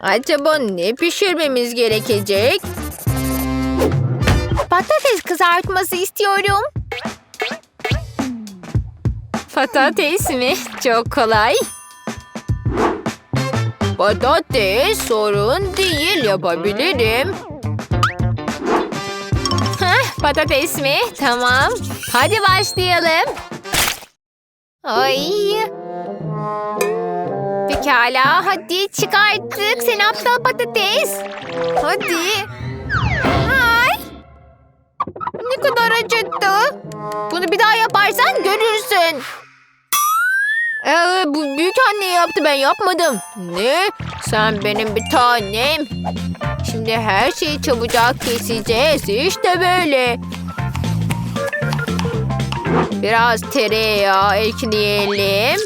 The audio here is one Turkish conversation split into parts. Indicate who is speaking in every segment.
Speaker 1: Acaba ne pişirmemiz gerekecek? Patates kızartması istiyorum. Patates mi? Çok kolay. Patates sorun değil yapabilirim. Heh, patates mi? Tamam. Hadi başlayalım. Ay. Pekala hadi çıkarttık seni aptal patates. Hadi. Ay. Ne kadar acıttı. Bunu bir daha yaparsan görürsün. Ee, bu büyük anne yaptı ben yapmadım. Ne? Sen benim bir tanem. Şimdi her şeyi çabucak keseceğiz. İşte böyle. Biraz tereyağı ekleyelim.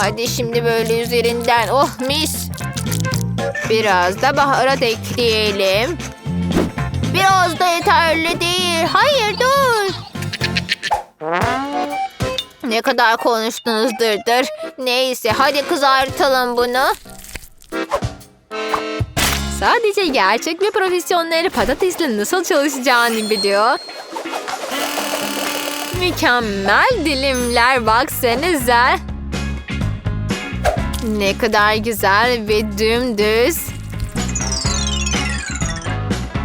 Speaker 1: Hadi şimdi böyle üzerinden. Oh mis. Biraz da baharat ekleyelim. Biraz da yeterli değil. Hayır dur. Ne kadar konuştunuzdurdur. Neyse hadi kızartalım bunu. Sadece gerçek bir profesyonel patatesle nasıl çalışacağını biliyor. Mükemmel dilimler baksanıza. Ne kadar güzel ve dümdüz.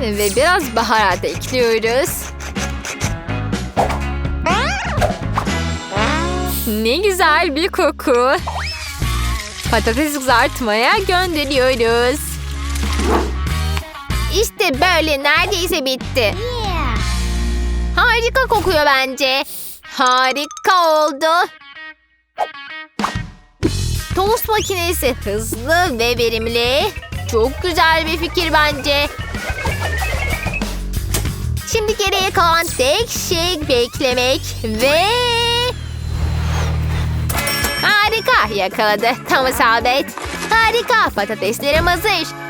Speaker 1: Ve biraz baharat ekliyoruz. Ne güzel bir koku. Patates kızartmaya gönderiyoruz. İşte böyle neredeyse bitti. Harika kokuyor bence. Harika oldu. Tost makinesi hızlı ve verimli. Çok güzel bir fikir bence. Şimdi geriye kalan tek şey beklemek ve... Harika yakaladı. Tam isabet. Harika patateslerim hazır.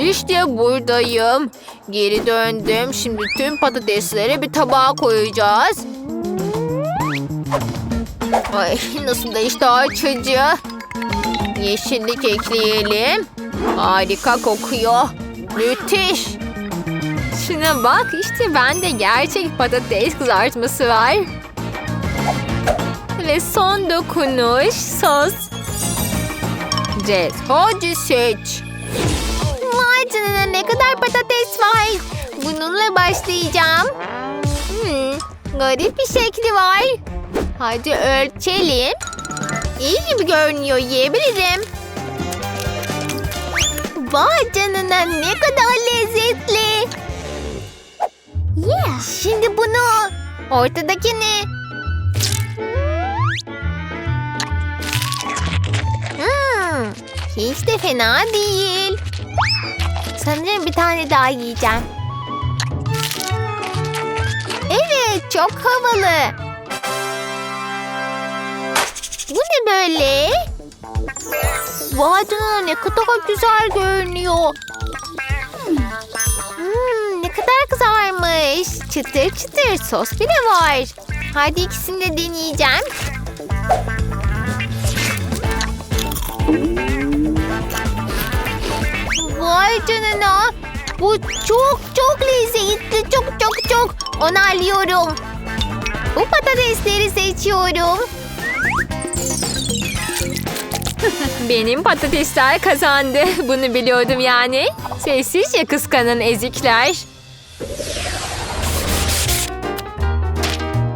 Speaker 1: İşte buradayım. Geri döndüm. Şimdi tüm patatesleri bir tabağa koyacağız. Ay nasıl da iştah açıcı. Yeşillik ekleyelim. Harika kokuyor. Müthiş. Şuna bak işte bende gerçek patates kızartması var. Ve son dokunuş sos. Jess hadi seç. Vay ne kadar patates var. Bununla başlayacağım. Hmm, garip bir şekli var. Hadi ölçelim. İyi gibi görünüyor yiyebilirim. Vay canına ne kadar lezzetli. Yeah. Şimdi bunu ortadakini. Hmm, hiç de fena değil. Sanırım bir tane daha yiyeceğim. Evet, çok havalı. Bu ne böyle? Vay canına ne kadar güzel görünüyor. Hmm, ne kadar kızarmış. Çıtır çıtır sos bile var. Hadi ikisini de deneyeceğim. Vay canına. Bu çok çok lezzetli. Çok çok çok. Onaylıyorum. Bu patatesleri seçiyorum. Benim patatesler kazandı. Bunu biliyordum yani. Sessizce kıskanın ezikler.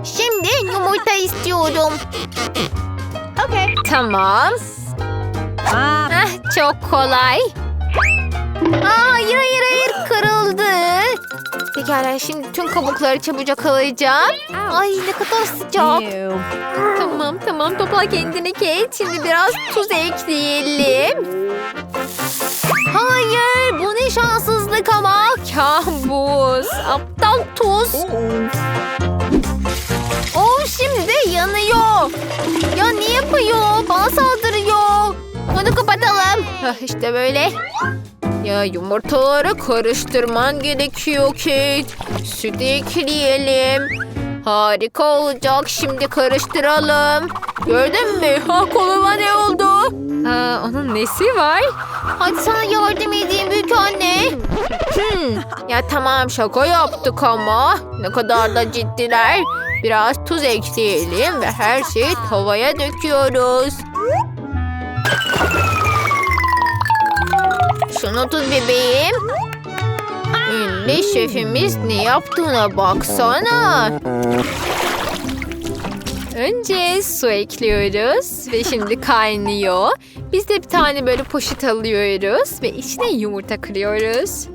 Speaker 1: Şimdi yumurta istiyorum. Okay. Tamam. Heh, çok kolay. Aa, hayır hayır hayır kırıldı. Pekala şimdi tüm kabukları çabucak alacağım. Ay ne kadar sıcak. Tamam tamam topla kendini Kate. Şimdi biraz tuz ekleyelim. Hayır bu ne şanssızlık ama. Kabus. Aptal tuz. Oh şimdi de yanıyor. Ya ne yapıyor? Bana saldırıyor. Bunu kapatalım. İşte böyle. Ya yumurtaları karıştırman gerekiyor Kate. Süt ekleyelim. Harika olacak. Şimdi karıştıralım. Gördün mü? Ha koluma ne oldu? Aa, onun nesi var? Hadi sana yardım edeyim büyük anne. Hmm, ya tamam şaka yaptık ama. Ne kadar da ciddiler. Biraz tuz ekleyelim ve her şeyi tavaya döküyoruz. Şunu tut bebeğim. Ünlü şefimiz ne yaptığına baksana. Önce su ekliyoruz ve şimdi kaynıyor. Biz de bir tane böyle poşet alıyoruz ve içine yumurta kırıyoruz.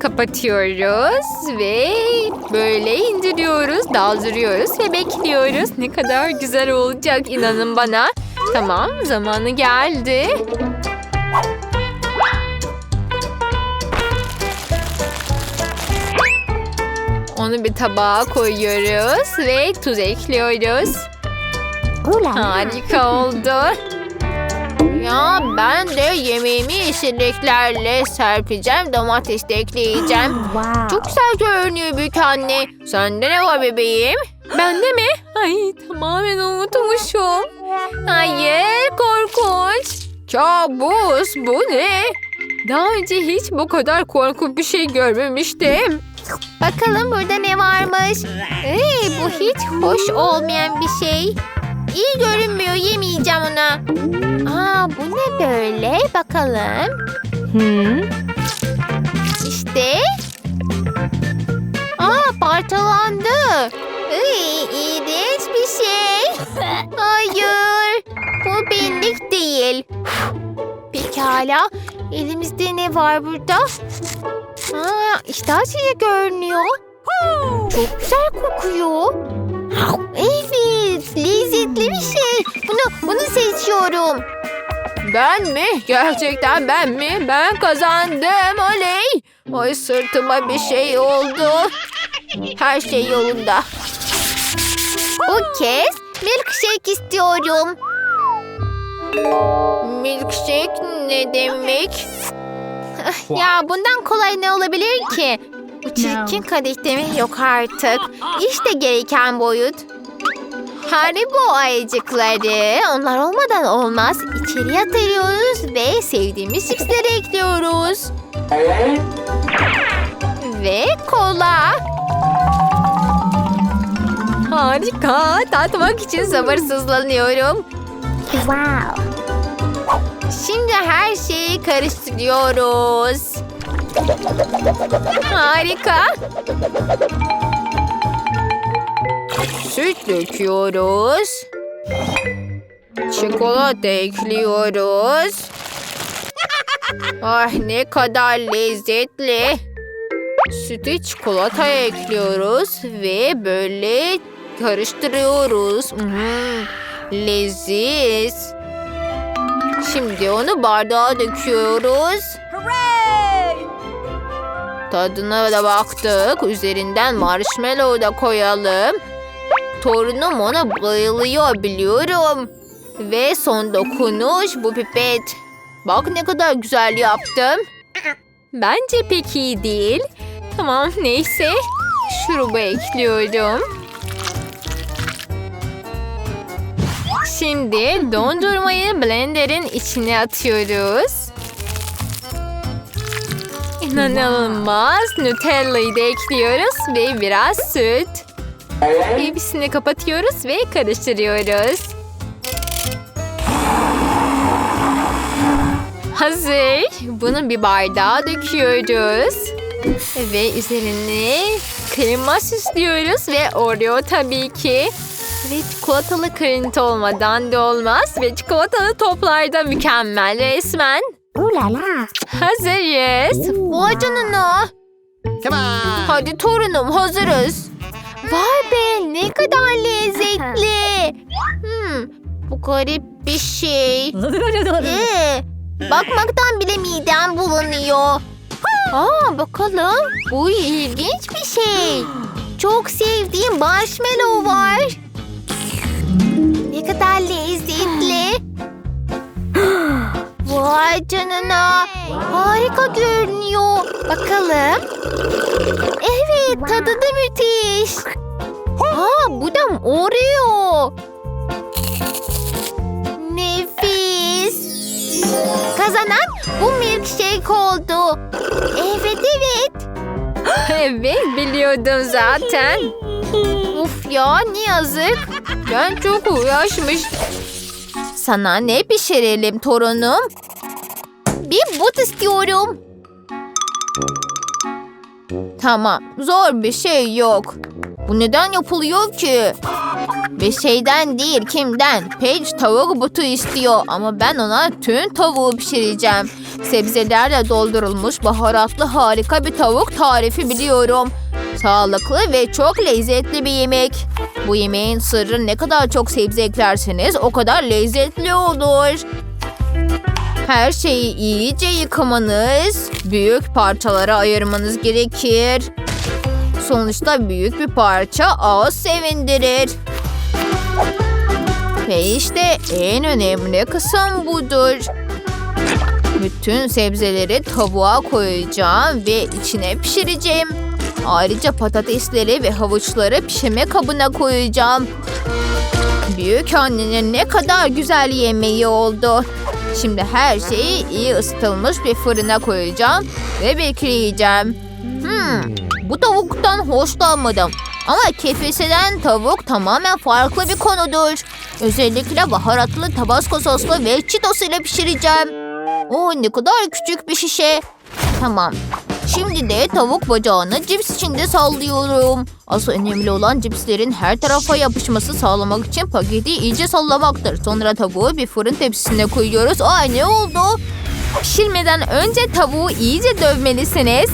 Speaker 1: Kapatıyoruz ve böyle indiriyoruz, daldırıyoruz ve bekliyoruz. Ne kadar güzel olacak inanın bana. Tamam, zamanı geldi. Onu bir tabağa koyuyoruz ve tuz ekliyoruz. Harika oldu. Ya ben de yemeğimi yeşilliklerle serpeceğim. Domates de ekleyeceğim. Çok güzel görünüyor büyük anne. Sende ne var bebeğim? Bende mi? Ay tamamen unutmuşum. Hayır korkunç. Kabus bu ne? Daha önce hiç bu kadar korkunç bir şey görmemiştim. Bakalım burada ne varmış. Ee, bu hiç hoş olmayan bir şey. İyi görünmüyor yemeyeceğim onu. Aa bu ne böyle? Bakalım. İşte. Aa parçalandı. Iy, iğrenç bir şey. Hayır. Bu benlik değil. Pekala. Elimizde ne var burada? Aa, işte açıcı görünüyor. Çok güzel kokuyor. Evet, lezzetli bir şey. Bunu, bunu seçiyorum. Ben mi? Gerçekten ben mi? Ben kazandım. Oley. Ay sırtıma bir şey oldu. Her şey yolunda. Bu kez milkshake istiyorum. Milkshake ne demek? Ya bundan kolay ne olabilir ki? Bu çirkin kadehte mi? Yok artık. İşte gereken boyut. Haribo ayıcıkları. Onlar olmadan olmaz. İçeriye atıyoruz ve sevdiğimiz chipsleri ekliyoruz. Ve kola. Harika. Tatmak için sabırsızlanıyorum. Şimdi her şeyi karıştırıyoruz. Harika. Süt döküyoruz. Çikolata ekliyoruz. Ah ne kadar lezzetli. Sütü çikolataya ekliyoruz ve böyle karıştırıyoruz. Hmm, leziz. Şimdi onu bardağa döküyoruz. Tadına da baktık. Üzerinden marshmallow da koyalım. Torunum ona bayılıyor biliyorum. Ve son dokunuş bu pipet. Bak ne kadar güzel yaptım. Bence pek iyi değil. Tamam neyse. Şurubu ekliyorum. Şimdi dondurmayı blenderin içine atıyoruz. İnanılmaz. Nutella'yı da ekliyoruz ve biraz süt. Hepsini kapatıyoruz ve karıştırıyoruz. Hazır. Bunu bir bardağa döküyoruz. Ve üzerine krema süslüyoruz ve Oreo tabii ki. Ve çikolatalı kırıntı olmadan da olmaz. Ve çikolatalı toplar da mükemmel resmen. Hazırız. Vay canına. Hadi torunum hazırız. Vay be ne kadar lezzetli. Hmm, bu garip bir şey. Ee, bakmaktan bile midem bulanıyor. Aa, bakalım. Bu ilginç bir şey. Çok sevdiğim marshmallow var. Ne kadar lezzetli. Vay canına. Harika görünüyor. Bakalım. Evet tadı da müthiş. Aa, bu da Oreo. Nefis. Kazanan bu milkshake oldu. Evet evet. evet biliyordum zaten. Uf ya ne yazık. Ben çok uğraşmış. Sana ne pişirelim torunum? Bir but istiyorum. Tamam, zor bir şey yok. Bu neden yapılıyor ki? Bir şeyden değil, kimden? Paige tavuk butu istiyor ama ben ona tüm tavuğu pişireceğim. Sebzelerle doldurulmuş baharatlı harika bir tavuk tarifi biliyorum. Sağlıklı ve çok lezzetli bir yemek. Bu yemeğin sırrı ne kadar çok sebze eklerseniz o kadar lezzetli olur. Her şeyi iyice yıkamanız, büyük parçalara ayırmanız gerekir. Sonuçta büyük bir parça ağız sevindirir. Ve işte en önemli kısım budur. Bütün sebzeleri tavuğa koyacağım ve içine pişireceğim. Ayrıca patatesleri ve havuçları pişirme kabına koyacağım. Büyük annenin ne kadar güzel yemeği oldu. Şimdi her şeyi iyi ısıtılmış bir fırına koyacağım ve bekleyeceğim. Hmm, bu tavuktan hoşlanmadım. Ama kefeseden tavuk tamamen farklı bir konudur. Özellikle baharatlı tabasco soslu ve cheetos ile pişireceğim. Oo ne kadar küçük bir şişe. Tamam. Şimdi de tavuk bacağını cips içinde sallıyorum. Asıl önemli olan cipslerin her tarafa yapışması sağlamak için paketi iyice sallamaktır. Sonra tavuğu bir fırın tepsisine koyuyoruz. Ay ne oldu? Pişirmeden önce tavuğu iyice dövmelisiniz.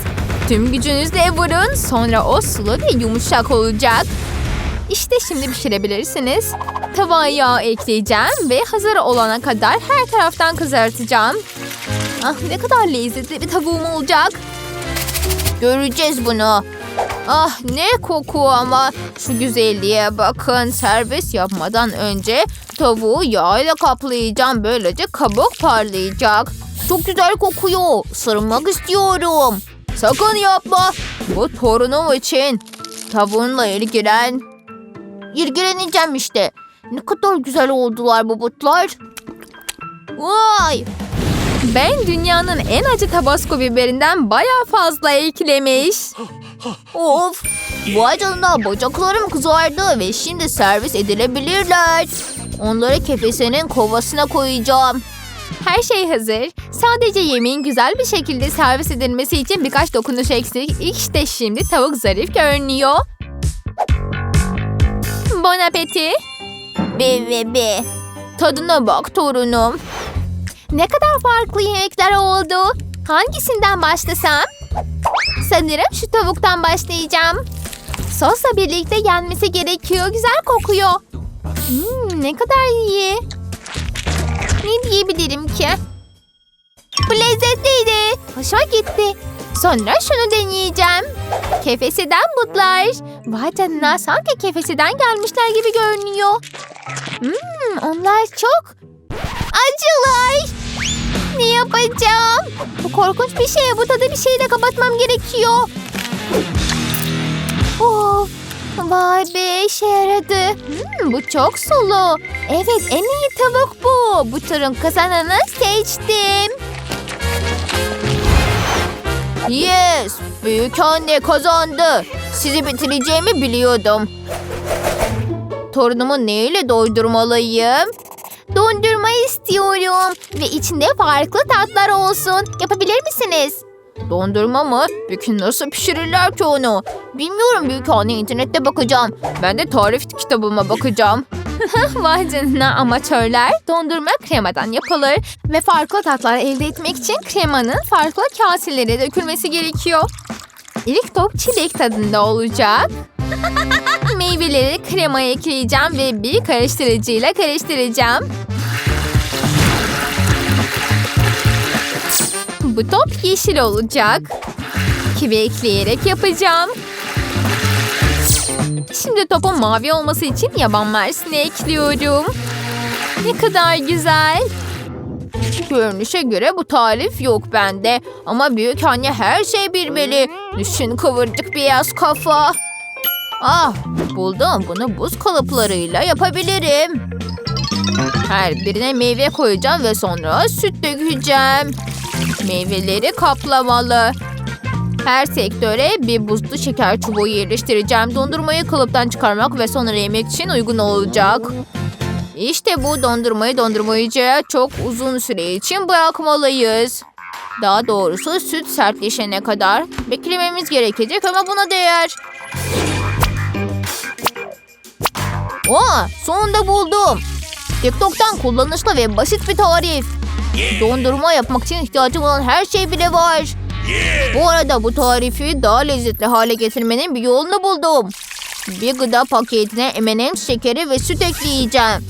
Speaker 1: Tüm gücünüzle vurun. Sonra o sulu ve yumuşak olacak. İşte şimdi pişirebilirsiniz. Tavaya yağ ekleyeceğim ve hazır olana kadar her taraftan kızartacağım. Ah ne kadar lezzetli bir tavuğum olacak. Göreceğiz bunu. Ah ne koku ama şu güzelliğe bakın. Servis yapmadan önce tavuğu yağ kaplayacağım. Böylece kabuk parlayacak. Çok güzel kokuyor. Isırmak istiyorum. Sakın yapma. Bu torunum için. Tavuğunla ilgilen. İlgileneceğim işte. Ne kadar güzel oldular bu butlar. Vay! Ben dünyanın en acı tabasco biberinden baya fazla eklemiş. Of! Vay canına bacaklarım kızardı ve şimdi servis edilebilirler. Onları kefesenin kovasına koyacağım. Her şey hazır. Sadece yemeğin güzel bir şekilde servis edilmesi için birkaç dokunuş eksik. İşte şimdi tavuk zarif görünüyor. Bon appétit. Be be be. Tadına bak torunum. Ne kadar farklı yemekler oldu. Hangisinden başlasam? Sanırım şu tavuktan başlayacağım. Sosla birlikte yenmesi gerekiyor. Güzel kokuyor. Hmm, ne kadar iyi. Ne diyebilirim ki? Bu lezzetliydi. Hoşuma gitti. Sonra şunu deneyeceğim. Kefesiden butlar. Vay canına sanki kefesiden gelmişler gibi görünüyor. Hmm, onlar çok acılar. Ne yapacağım? Bu korkunç bir şey. Bu tadı bir şeyle kapatmam gerekiyor. Of. Vay be işe yaradı. Hmm, bu çok sulu. Evet en iyi tavuk bu. Bu turun kazananı seçtim. Yes. Büyük anne kazandı. Sizi bitireceğimi biliyordum. Torunumu neyle doydurmalıyım? Dondurma istiyorum. Ve içinde farklı tatlar olsun. Yapabilir misiniz? Dondurma mı? Peki nasıl pişirirler ki onu? Bilmiyorum büyük anne internette bakacağım. Ben de tarif kitabıma bakacağım. Vay canına amatörler dondurma kremadan yapılır ve farklı tatlar elde etmek için kremanın farklı kaselere dökülmesi gerekiyor. İlk top çilek tadında olacak. Meyveleri kremaya ekleyeceğim ve bir karıştırıcıyla karıştıracağım. Bu top yeşil olacak. Kivi ekleyerek yapacağım. Şimdi topun mavi olması için yaban mersini ekliyorum. Ne kadar güzel. Görünüşe göre bu tarif yok bende. Ama büyük anne her şey bilmeli. Düşün kıvırcık beyaz kafa. Ah buldum bunu buz kalıplarıyla yapabilirim. Her birine meyve koyacağım ve sonra süt dökeceğim. Meyveleri kaplamalı. Her sektöre bir buzlu şeker çubuğu yerleştireceğim. Dondurmayı kalıptan çıkarmak ve sonra yemek için uygun olacak. İşte bu dondurmayı dondurmacıya çok uzun süre için bırakmalıyız. Daha doğrusu süt sertleşene kadar beklememiz gerekecek ama buna değer. Aa, sonunda buldum. TikTok'tan kullanışlı ve basit bir tarif. Dondurma yapmak için ihtiyacım olan her şey bile var. Bu arada bu tarifi daha lezzetli hale getirmenin bir yolunu buldum. Bir gıda paketine M&M's şekeri ve süt ekleyeceğim.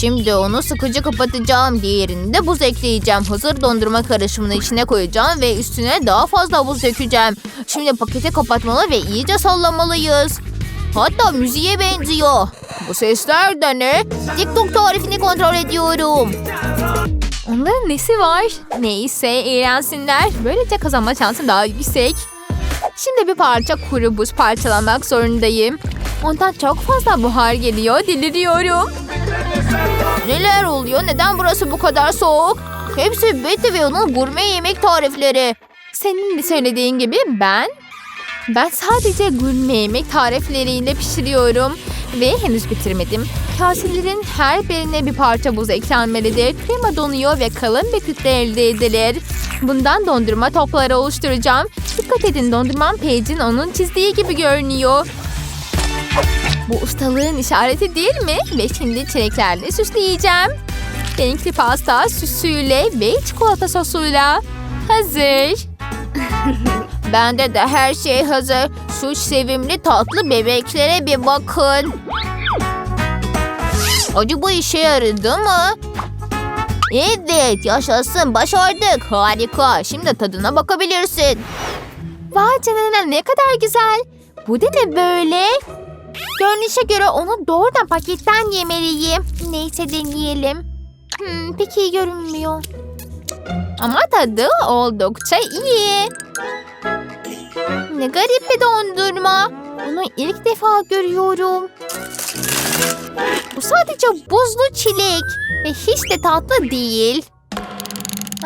Speaker 1: Şimdi onu sıkıcı kapatacağım. Diğerini de buz ekleyeceğim. Hazır dondurma karışımını içine koyacağım ve üstüne daha fazla buz dökeceğim. Şimdi paketi kapatmalı ve iyice sallamalıyız. Hatta müziğe benziyor. Bu sesler de ne? TikTok tarifini kontrol ediyorum. Onların nesi var? Neyse eğlensinler. Böylece kazanma şansım daha yüksek. Şimdi bir parça kuru buz parçalamak zorundayım. Ondan çok fazla buhar geliyor. Deliriyorum. Neler oluyor? Neden burası bu kadar soğuk? Hepsi Betty ve onun gurme yemek tarifleri. Senin de söylediğin gibi ben... Ben sadece gurme yemek tarifleriyle pişiriyorum. Ve henüz bitirmedim. Kaselerin her birine bir parça buz eklenmelidir. Krema donuyor ve kalın bir kütle elde edilir. Bundan dondurma topları oluşturacağım. Dikkat edin dondurmam Paige'in onun çizdiği gibi görünüyor. Bu ustalığın işareti değil mi? Ve şimdi çileklerle süsleyeceğim. Renkli pasta süsüyle ve çikolata sosuyla. Hazır. Bende de her şey hazır. Şu sevimli tatlı bebeklere bir bakın. Acı bu işe yaradı mı? Evet yaşasın başardık harika. Şimdi tadına bakabilirsin. Vay canına ne kadar güzel. Bu da ne böyle? Görünüşe göre onu doğrudan paketten yemeliyim. Neyse deneyelim. Hmm, pek iyi görünmüyor. Ama tadı oldukça iyi. Ne garip bir dondurma. Bunu ilk defa görüyorum. Bu sadece buzlu çilek. Ve hiç de tatlı değil.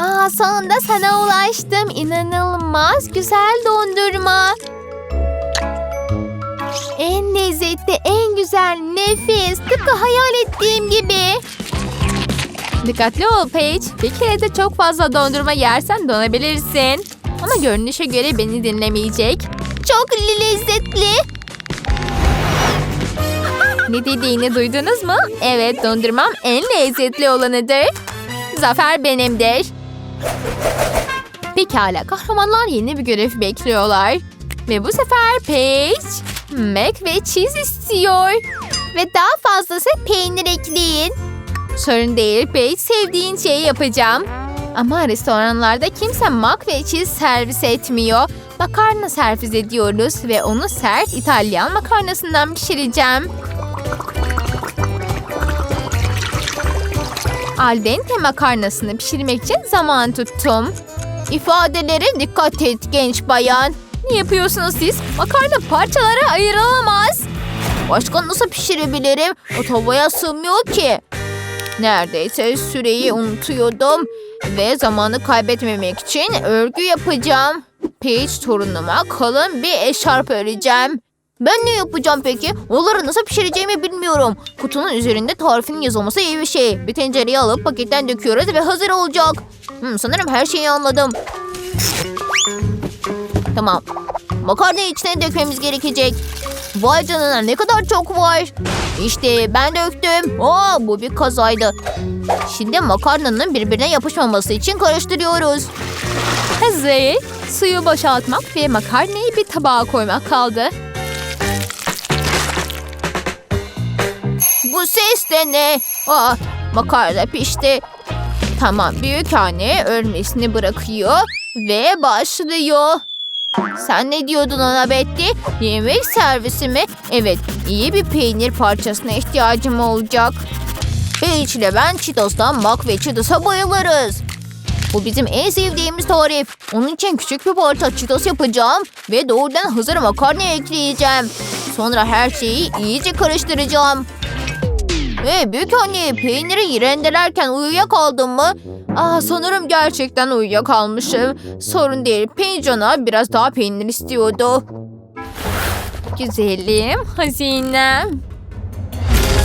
Speaker 1: Aa, sonunda sana ulaştım. İnanılmaz güzel dondurma. En lezzetli, en güzel, nefis. Tıpkı hayal ettiğim gibi. Dikkatli ol Paige. Bir kere de çok fazla dondurma yersen donabilirsin. Ama görünüşe göre beni dinlemeyecek. Çok lezzetli. Ne dediğini duydunuz mu? Evet dondurmam en lezzetli olanıdır. Zafer benimdir. Pekala kahramanlar yeni bir görev bekliyorlar. Ve bu sefer Paige, mac ve cheese istiyor. Ve daha fazlası peynir ekleyin. Sorun değil Paige sevdiğin şeyi yapacağım. Ama restoranlarda kimse mac ve cheese servis etmiyor. Makarna servis ediyoruz ve onu sert İtalyan makarnasından pişireceğim. Al dente makarnasını pişirmek için zaman tuttum. İfadelere dikkat et genç bayan. Ne yapıyorsunuz siz? Makarna parçalara ayrılamaz. Başka nasıl pişirebilirim? O tavaya sığmıyor ki. Neredeyse süreyi unutuyordum. Ve zamanı kaybetmemek için örgü yapacağım. Paige torunuma kalın bir eşarp öreceğim. Ben ne yapacağım peki? Onları nasıl pişireceğimi bilmiyorum. Kutunun üzerinde tarifinin yazılması iyi bir şey. Bir tencereyi alıp paketten döküyoruz ve hazır olacak. Hmm, sanırım her şeyi anladım. Tamam. Makarnayı içine dökmemiz gerekecek. Vay canına ne kadar çok var. İşte ben döktüm. Aa, bu bir kazaydı. Şimdi makarnanın birbirine yapışmaması için karıştırıyoruz. Hazır. Suyu boşaltmak ve makarnayı bir tabağa koymak kaldı. Bu ses de ne? Aa, makarna pişti. Tamam büyük anne örmesini bırakıyor ve başlıyor. Sen ne diyordun ona Betty? Yemek servisi mi? Evet, iyi bir peynir parçasına ihtiyacım olacak. Paige ile ben Cheetos'tan mac ve Cheetos'a bayılırız. Bu bizim en sevdiğimiz tarif. Onun için küçük bir parça Cheetos yapacağım ve doğrudan hazır makarna ekleyeceğim. Sonra her şeyi iyice karıştıracağım. Hey büyük anne peyniri rendelerken uyuyakaldım mı? Aa sanırım gerçekten uyuyakalmışım. Sorun değil. Pencana biraz daha peynir istiyordu. Güzelim, hazinem.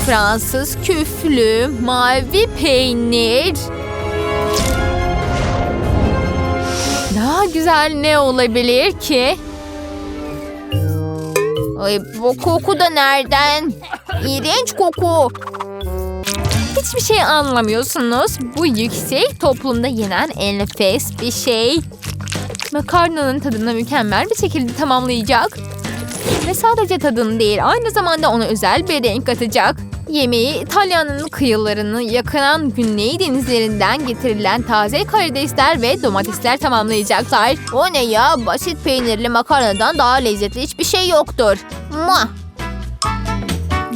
Speaker 1: Fransız küflü, mavi peynir. Daha güzel ne olabilir ki? Ay bu koku da nereden? İğrenç koku. Hiçbir şey anlamıyorsunuz. Bu yüksek toplumda yenen enfes bir şey. Makarnanın tadını mükemmel bir şekilde tamamlayacak. Ve sadece tadını değil aynı zamanda ona özel bir renk katacak. Yemeği İtalya'nın kıyılarını yakınan güney denizlerinden getirilen taze karidesler ve domatesler tamamlayacaklar. O ne ya? Basit peynirli makarnadan daha lezzetli hiçbir şey yoktur. Muah!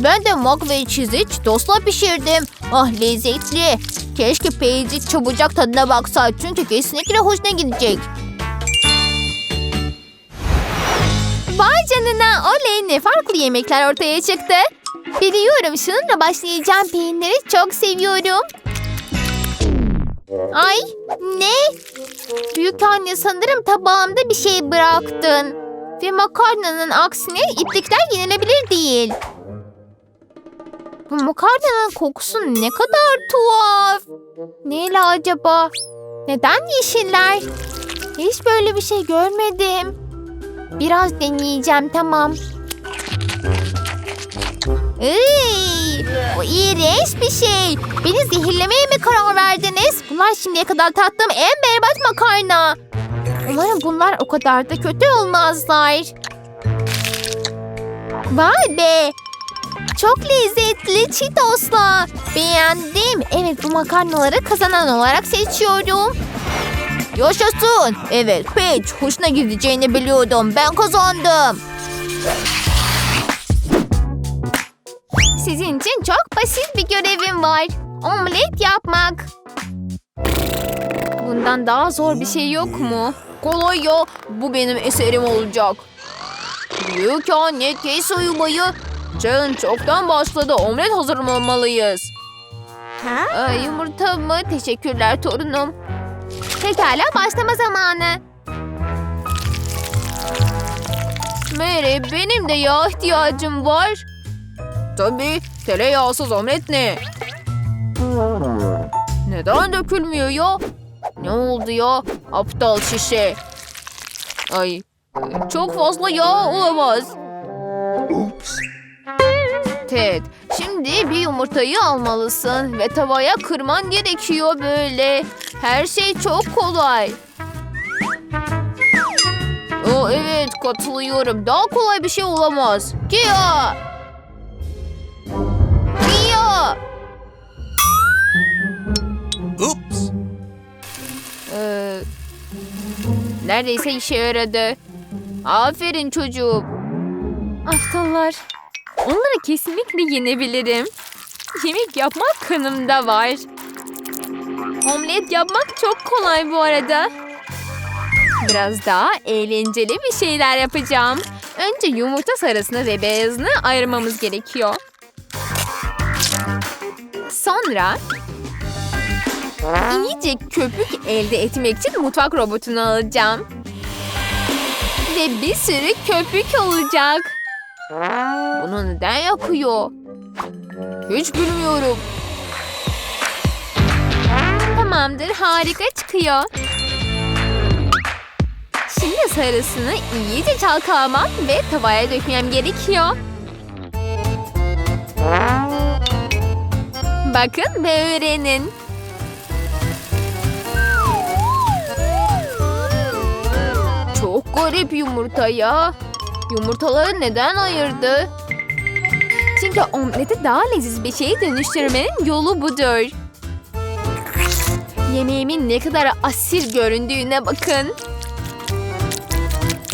Speaker 1: Ben de mac ve cheese'i Cheetos'la pişirdim. Ah lezzetli. Keşke Paige çabucak tadına baksa çünkü kesinlikle hoşuna gidecek. Vay canına oley ne farklı yemekler ortaya çıktı. Biliyorum şununla başlayacağım peyniri çok seviyorum. Ay ne? Büyük anne sanırım tabağımda bir şey bıraktın. Ve makarnanın aksine iplikler yenilebilir değil. Bu makarnanın kokusu ne kadar tuhaf. Neyle acaba? Neden yeşiller? Hiç böyle bir şey görmedim. Biraz deneyeceğim tamam. Iy, bu iğrenç bir şey. Beni zehirlemeye mi karar verdiniz? Bunlar şimdiye kadar tattığım en berbat makarna. Umarım bunlar o kadar da kötü olmazlar. Vay be. Çok lezzetli Cheetos'la. Beğendim. Evet bu makarnaları kazanan olarak seçiyorum. Yaşasın. Evet Paige hoşuna gideceğini biliyordum. Ben kazandım. Sizin için çok basit bir görevim var. Omlet yapmak. Bundan daha zor bir şey yok mu? Kolay ya. Bu benim eserim olacak. Büyük anne kes uyumayı. Çayın çoktan başladı. Omlet hazırlamalıyız. Aa, yumurta mı? Teşekkürler torunum. Pekala başlama zamanı. Mary benim de yağ ihtiyacım var. Tabii tereyağsız omlet ne? Neden dökülmüyor ya? Ne oldu ya? Aptal şişe. Ay çok fazla yağ olamaz. Ted, şimdi bir yumurtayı almalısın ve tavaya kırman gerekiyor böyle. Her şey çok kolay. O evet katılıyorum. Daha kolay bir şey olamaz. Kia! Kia!
Speaker 2: Oops.
Speaker 1: Ee, neredeyse işe yaradı. Aferin çocuğum. Aptallar. Onları kesinlikle yenebilirim. Yemek yapmak kanımda var. Omlet yapmak çok kolay bu arada. Biraz daha eğlenceli bir şeyler yapacağım. Önce yumurta sarısını ve beyazını ayırmamız gerekiyor. Sonra iyice köpük elde etmek için mutfak robotunu alacağım. Ve bir sürü köpük olacak. Bunu neden yapıyor? Hiç bilmiyorum. Tamamdır, harika çıkıyor. Şimdi sarısını iyice çalkalamam ve tavaya dökmem gerekiyor. Bakın ve öğrenin. Çok garip yumurta ya. Yumurtaları neden ayırdı? Çünkü omleti daha leziz bir şeye dönüştürmenin yolu budur. Yemeğimin ne kadar asil göründüğüne bakın.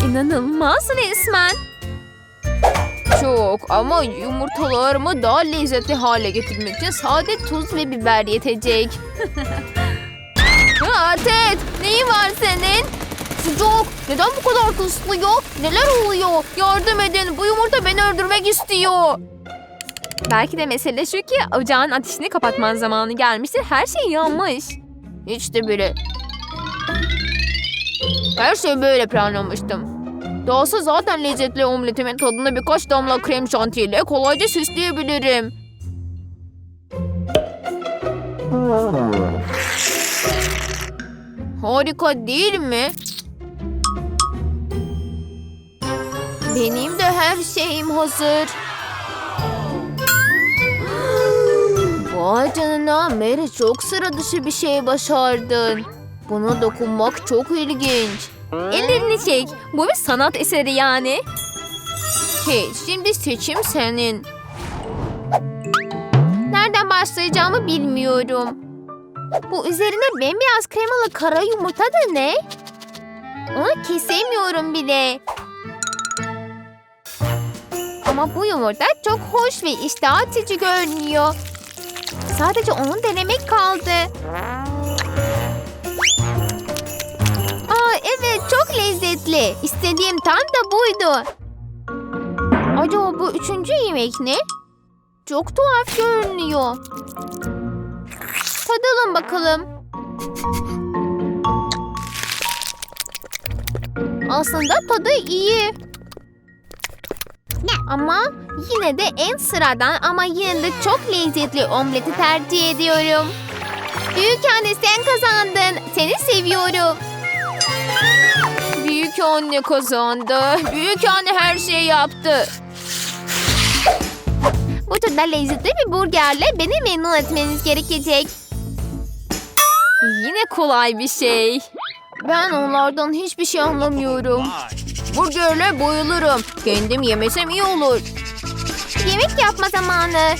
Speaker 1: İnanılmaz resmen. Çok ama yumurtalarımı daha lezzetli hale getirmek için sade tuz ve biber yetecek. ha, Ted, neyin var senin? Sıcak. Neden bu kadar kısıtlıyor? Neler oluyor? Yardım edin. Bu yumurta beni öldürmek istiyor. Belki de mesele şu ki ocağın ateşini kapatman zamanı gelmiştir. Her şey yanmış. Hiç de bile. Her şeyi böyle planlamıştım. Dahası zaten lezzetli omletimin tadını birkaç damla krem şantiyle kolayca süsleyebilirim. Harika değil mi? Benim de her şeyim hazır. Vay canına Mary çok sıra dışı bir şey başardın. Buna dokunmak çok ilginç. Ellerini çek. Bu bir sanat eseri yani. Kate şimdi seçim senin. Nereden başlayacağımı bilmiyorum. Bu üzerine bembeyaz kremalı kara yumurta da ne? Onu kesemiyorum bile. Ama bu yumurta çok hoş ve iştah açıcı görünüyor. Sadece onu denemek kaldı. Aa evet çok lezzetli. İstediğim tam da buydu. Acaba bu üçüncü yemek ne? Çok tuhaf görünüyor. Tadalım bakalım. Aslında tadı iyi. Ama yine de en sıradan ama yine de çok lezzetli omleti tercih ediyorum. Büyük anne sen kazandın. Seni seviyorum. Büyük anne kazandı. Büyük anne her şeyi yaptı. Bu turda lezzetli bir burgerle beni memnun etmeniz gerekecek. Yine kolay bir şey. Ben onlardan hiçbir şey anlamıyorum. Burgerle bayılırım. Kendim yemesem iyi olur. Yemek yapma zamanı.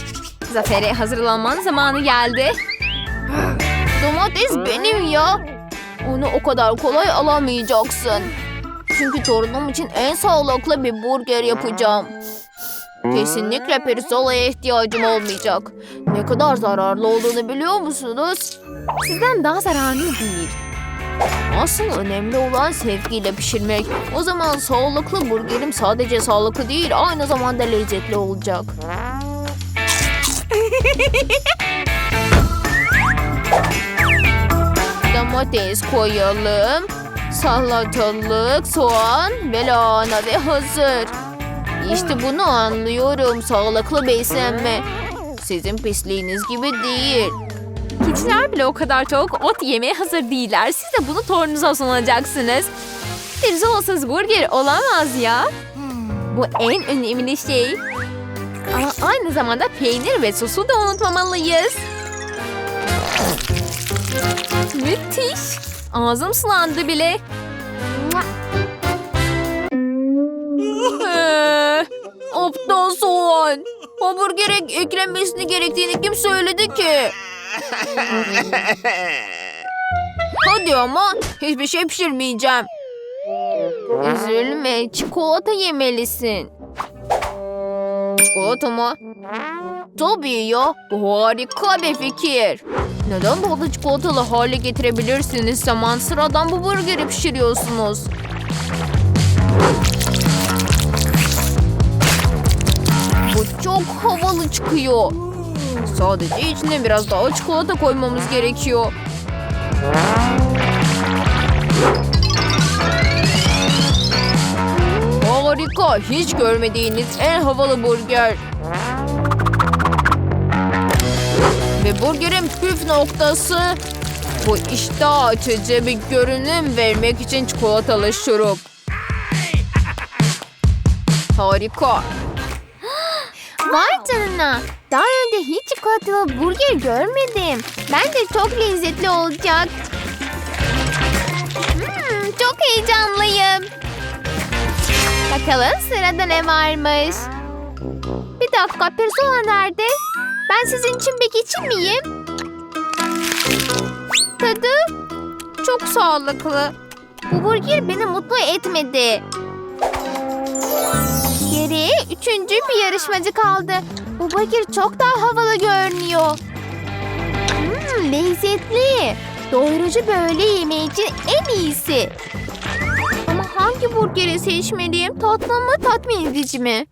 Speaker 1: Zafer'e hazırlanman zamanı geldi. Domates benim ya. Onu o kadar kolay alamayacaksın. Çünkü torunum için en sağlıklı bir burger yapacağım. Kesinlikle pirzolaya ihtiyacım olmayacak. Ne kadar zararlı olduğunu biliyor musunuz? Sizden daha zararlı değil. Asıl önemli olan sevgiyle pişirmek. O zaman sağlıklı burgerim sadece sağlıklı değil, aynı zamanda lezzetli olacak. Domates koyalım. Salatalık, soğan ve ve hazır. İşte bunu anlıyorum. Sağlıklı beslenme. Sizin pisliğiniz gibi değil. Keçiler bile o kadar çok ot yemeye hazır değiller. Siz de bunu torununuza sunacaksınız. Pirzolsuz burger olamaz ya. Bu en önemli şey. Ama aynı zamanda peynir ve sosu da unutmamalıyız. Müthiş. Ağzım sulandı bile. Ee, aptal soğan. Hamburgere eklenmesini gerektiğini kim söyledi ki? Hadi ama hiçbir şey pişirmeyeceğim. Üzülme çikolata yemelisin. Çikolata mı? Tabii ya harika bir fikir. Neden tadı çikolatalı hale getirebilirsiniz zaman sıradan bu burgeri pişiriyorsunuz? Bu çok havalı çıkıyor. Sadece içine biraz daha çikolata koymamız gerekiyor. Harika, hiç görmediğiniz en havalı burger. Ve burgerin püf noktası bu iştah açıcı bir görünüm vermek için çikolatalı şurup. Harika. Vay canına. Daha önce hiç çikolatalı burger görmedim. Bence çok lezzetli olacak. Hmm, çok heyecanlıyım. Bakalım sırada ne varmış. Bir dakika pirzola nerede? Ben sizin için bir geçirmeyeyim. Tadı çok sağlıklı. Bu burger beni mutlu etmedi. Geriye üçüncü bir yarışmacı kaldı. Bu burger çok daha havalı görünüyor. Hmm, lezzetli. Doyurucu böyle yemeği için en iyisi. Ama hangi burgeri seçmeliyim? Tatlı mı tatmin edici mi?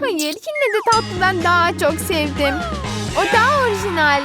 Speaker 1: Hayır yine de tatlıdan daha çok sevdim. O daha orijinal.